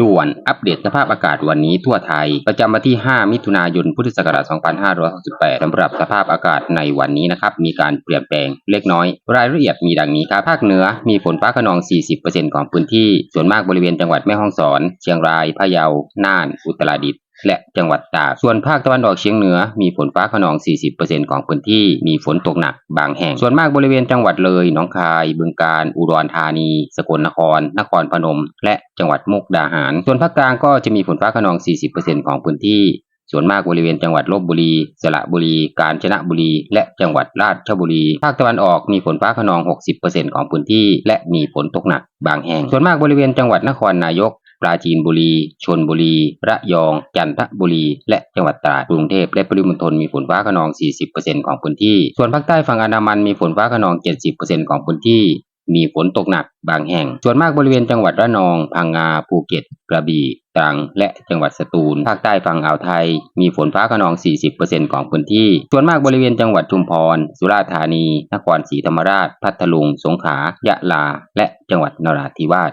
ด่วนอัปเดตสภาพอากาศวันนี้ทั่วไทย ประจำวันที่ 5 มิถุนายน พุทธศักราช 2568สำหรับสภาพอากาศในวันนี้นะครับ มีการเปลี่ยนแปลงเล็กน้อย รายละเอียดมีดังนี้ครับ ภาคเหนือมีฝนฟ้าขนอง 40%ของพื้นที่ ส่วนมากบริเวณจังหวัดแม่ฮ่องสอน เชียงราย พะเยา น่าน อุตรดิตถ์ และจังหวัดตาก ส่วนภาคตะวันออกเฉียงเหนือ มีฝนฟ้าขนอง 40%ของพื้นที่ มีฝนตกหนักบางแห่ง ส่วนมากบริเวณจังหวัดเลย หนองคาย บึงกาฬ อุดรธานี สกลนคร นครพนม และจังหวัดมุกดาหาร ส่วนภาคกลางก็จะมีฝนฟ้าขนอง 40%ของพื้นที่ ส่วนมากบริเวณจังหวัดลบบุรี สระบุรี กาญจนบุรี และจังหวัดราชบุรี ภาคตะวันออกมีฝนฟ้าขนอง 60%ของพื้นที่ และมีฝนตกหนักบางแห่ง ส่วนมากบริเวณจังหวัดนครนายก ราจีนบุรีชนบุรี ระยอง จันทบุรี และจังหวัดตราดกรุงเทพและปริมณฑลมีฝนฟ้าขนอง 40%ของพื้นที่ ส่วนภาคใต้ฝั่งอันดามันมีฝนฟ้าขนอง 70%ของพื้นที่มีฝนตกหนักบางแห่ง ส่วนมากบริเวณจังหวัดระนอง พังงา ภูเก็ต กระบี่ ตรัง และจังหวัดสตูล ภาคใต้ฝั่งอ่าวไทย มีฝนฟ้าขนอง 40%ของพื้นที่ ส่วนมากบริเวณจังหวัดชุมพร สุราษฎร์ธานี นครศรีธรรมราช พัทลุง สงขลา ยะลา และจังหวัดนราธิวาส